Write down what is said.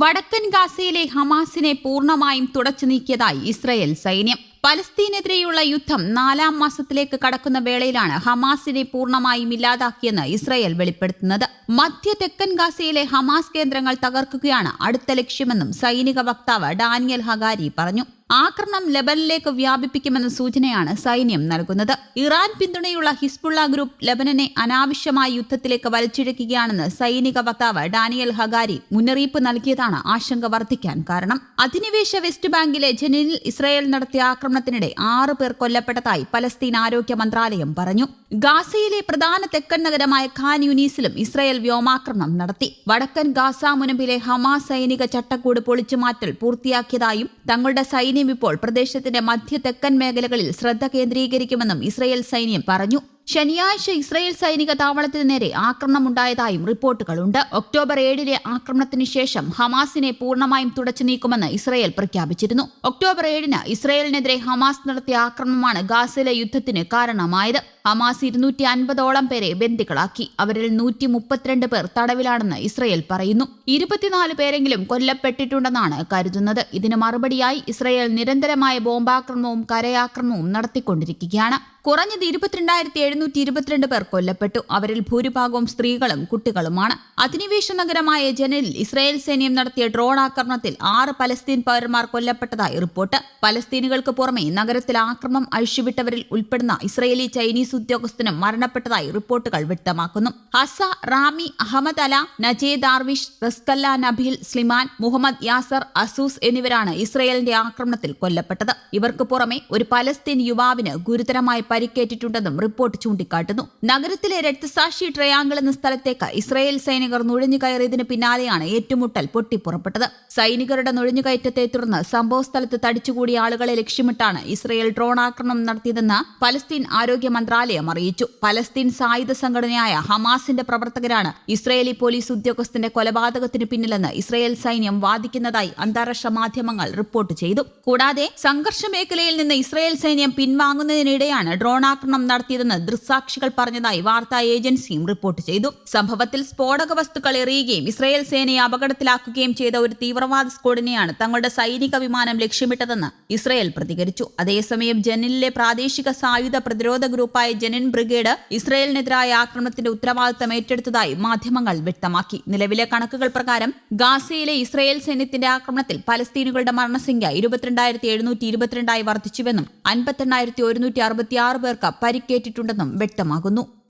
വടക്കൻ ഗാസയിലെ ഹമാസിനെ പൂർണമായും തുടച്ചു നീക്കിയതായി ഇസ്രയേൽ സൈന്യം. പലസ്തീനെതിരെയുള്ള യുദ്ധം നാലാം മാസത്തിലേക്ക് കടക്കുന്ന വേളയിലാണ് ഹമാസിനെ പൂർണമായും ഇല്ലാതാക്കിയെന്ന് ഇസ്രയേൽ വെളിപ്പെടുത്തുന്നത്. മധ്യ തെക്കൻ ഗാസയിലെ ഹമാസ് കേന്ദ്രങ്ങൾ തകർക്കുകയാണ് അടുത്ത ലക്ഷ്യമെന്നും സൈനിക വക്താവ് ഡാനിയൽ ഹഗാരി പറഞ്ഞു. ആക്രമണം ലെബനിലേക്ക് വ്യാപിപ്പിക്കുമെന്ന സൂചനയാണ് സൈന്യം നൽകുന്നത്. ഇറാൻ പിന്തുണയുള്ള ഹിസ്ബുള്ള ഗ്രൂപ്പ് ലെബനനെ അനാവശ്യമായ യുദ്ധത്തിലേക്ക് വലിച്ചിഴക്കുകയാണെന്ന് സൈനിക വക്താവ് ഡാനിയൽ ഹഗാരി മുന്നറിയിപ്പ് നൽകിയതാണ് ആശങ്ക വർദ്ധിക്കാൻ കാരണം. അധിനിവേശ വെസ്റ്റ് ബാങ്കിലെ ജനിനിൽ ഇസ്രായേൽ നടത്തിയ ആക്രമണത്തിനിടെ ആറ് പേർ കൊല്ലപ്പെട്ടതായി പലസ്തീൻ ആരോഗ്യ മന്ത്രാലയം പറഞ്ഞു. ഗാസയിലെ പ്രധാന തെക്കൻ നഗരമായ ഖാൻ യുനീസിലും ഇസ്രായേൽ വ്യോമാക്രമണം നടത്തി. വടക്കൻ ഗാസ മുനമ്പിലെ ഹമാസ് സൈനിക ചട്ടക്കൂട് പൊളിച്ചുമാറ്റൽ പൂർത്തിയാക്കിയതായും തങ്ങളുടെ സൈന്യം ഇപ്പോൾ പ്രദേശത്തിന്റെ മധ്യ തെക്കൻ മേഖലകളിൽ ശ്രദ്ധ കേന്ദ്രീകരിക്കുമെന്നും ഇസ്രയേൽ സൈന്യം പറഞ്ഞു. ശനിയാഴ്ച ഇസ്രയേൽ സൈനിക താവളത്തിന് നേരെ ആക്രമണം ആക്രമണമുണ്ടായതായും റിപ്പോർട്ടുകളുണ്ട്. ഒക്ടോബർ ഏഴിലെ ആക്രമണത്തിന് ശേഷം ഹമാസിനെ പൂർണമായും തുടച്ചു നീക്കുമെന്ന് ഇസ്രയേൽ പ്രഖ്യാപിച്ചിരുന്നു. ഒക്ടോബർ ഏഴിന് ഇസ്രയേലിനെതിരെ ഹമാസ് നടത്തിയ ആക്രമണമാണ് ഗാസയിലെ യുദ്ധത്തിന് കാരണമായത്. ഹമാസ് ഇരുന്നൂറ്റി അൻപതോളം പേരെ ബന്ദികളാക്കി. അവരിൽ നൂറ്റി മുപ്പത്തിരണ്ട് പേർ തടവിലാണെന്ന് ഇസ്രയേൽ പറയുന്നു. ഇരുപത്തിനാല് പേരെങ്കിലും കൊല്ലപ്പെട്ടിട്ടുണ്ടെന്നാണ് കരുതുന്നത്. ഇതിന് മറുപടിയായി ഇസ്രയേൽ നിരന്തരമായ ബോംബാക്രമണവും കരയാക്രമണവും നടത്തിക്കൊണ്ടിരിക്കുകയാണ്. കുറഞ്ഞത് ഇരുപത്തിരണ്ടായിരത്തി എഴുന്നൂറ്റി ഇരുപത്തിരണ്ട് പേർ കൊല്ലപ്പെട്ടു. അവരിൽ ഭൂരിഭാഗവും സ്ത്രീകളും കുട്ടികളുമാണ്. അധിനിവേശ നഗരമായ ജനലിൽ ഇസ്രായേൽ സൈന്യം നടത്തിയ ഡ്രോൺ ആക്രമണത്തിൽ ആറ് പലസ്തീൻ പൗരന്മാർ കൊല്ലപ്പെട്ടതായി റിപ്പോർട്ട്. പലസ്തീനുകൾക്ക് പുറമെ നഗരത്തിൽ ആക്രമണം അഴിച്ചുവിട്ടവരിൽ ഉൾപ്പെടുന്ന ഇസ്രായേലി ചൈനീസ് ഉദ്യോഗസ്ഥനും മരണപ്പെട്ടതായി റിപ്പോർട്ടുകൾ വ്യക്തമാക്കുന്നു. Hasa Rami Ahmed Ala Naje Darwish Raskalla Nabil Sliman Muhammad Yasser Asus എന്നിവരാണ് ഇസ്രായേലിന്റെ ആക്രമണത്തിൽ കൊല്ലപ്പെട്ടത്. ഇവർക്ക് പുറമെ ഒരു പലസ്തീൻ യുവാവിന് ഗുരുതരമായി പരിക്കേറ്റിട്ടുണ്ടെന്നും റിപ്പോർട്ട് ചൂണ്ടിക്കാട്ടുന്നു. നഗരത്തിലെ രക്തസാക്ഷി ട്രയാങ്കിൾ എന്ന സ്ഥലത്തേക്ക് ഇസ്രായേൽ സൈനികർ നുഴഞ്ഞു കയറിയതിന് പിന്നാലെയാണ് ഏറ്റുമുട്ടൽ പൊട്ടിപ്പുറപ്പെട്ടത്. സൈനികരുടെ നുഴഞ്ഞുകയറ്റത്തെ തുടർന്ന് സംഭവസ്ഥലത്ത് തടിച്ചുകൂടിയ ആളുകളെ ലക്ഷ്യമിട്ടാണ് ഇസ്രയേൽ ഡ്രോൺ ആക്രമണം നടത്തിയതെന്ന് പലസ്തീൻ ആരോഗ്യ മന്ത്രാലയം അറിയിച്ചു. പലസ്തീൻ സായുധ സംഘടനയായ ഹമാസിന്റെ പ്രവർത്തകരാണ് ഇസ്രയേലി പോലീസ് ഉദ്യോഗസ്ഥന്റെ കൊലപാതകത്തിന് പിന്നിലെന്ന് ഇസ്രയേൽ സൈന്യം വാദിക്കുന്നതായി അന്താരാഷ്ട്ര മാധ്യമങ്ങൾ റിപ്പോർട്ട് ചെയ്തു. കൂടാതെ സംഘർഷ മേഖലയിൽ നിന്ന് ഇസ്രയേൽ സൈന്യം പിൻവാങ്ങുന്നതിനിടെയാണ് ഡ്രോൺ ആക്രമണം നടത്തിയതെന്ന് ദൃക്സാക്ഷികൾ പറഞ്ഞതായി വാർത്താ ഏജൻസിയും റിപ്പോർട്ട് ചെയ്തു. സംഭവത്തിൽ സ്ഫോടക വസ്തുക്കൾ എറിയുകയും ഇസ്രായേൽ സേനയെ അപകടത്തിലാക്കുകയും ചെയ്ത ഒരു തീവ്രവാദ സ്ക്വാഡിനെയാണ് തങ്ങളുടെ സൈനിക വിമാനം ലക്ഷ്യമിട്ടതെന്ന് ഇസ്രായേൽ പ്രതികരിച്ചു. അതേസമയം ജനിനിലെ പ്രാദേശിക സായുധ പ്രതിരോധ ഗ്രൂപ്പായ ജനിൻ ബ്രിഗേഡ് ഇസ്രായേലിനെതിരായ ആക്രമണത്തിന്റെ ഉത്തരവാദിത്തം ഏറ്റെടുത്തതായി മാധ്യമങ്ങൾ വ്യക്തമാക്കി. നിലവിലെ കണക്കുകൾ പ്രകാരം ഗാസയിലെ ഇസ്രായേൽ സൈന്യത്തിന്റെ ആക്രമണത്തിൽ പലസ്തീനുകളുടെ മരണസംഖ്യ ഇരുപത്തിരണ്ടായിരത്തി എഴുന്നൂറ്റി ഇരുപത്തിരണ്ടായി വർദ്ധിച്ചുവെന്നും അൻപത്തെണ്ണായിരത്തി ഒരുന്നൂറ്റി അറുപത്തിയാറ് പേർക്ക് പരിക്കേറ്റിട്ടുണ്ടെന്നും വ്യക്തമാകുന്നു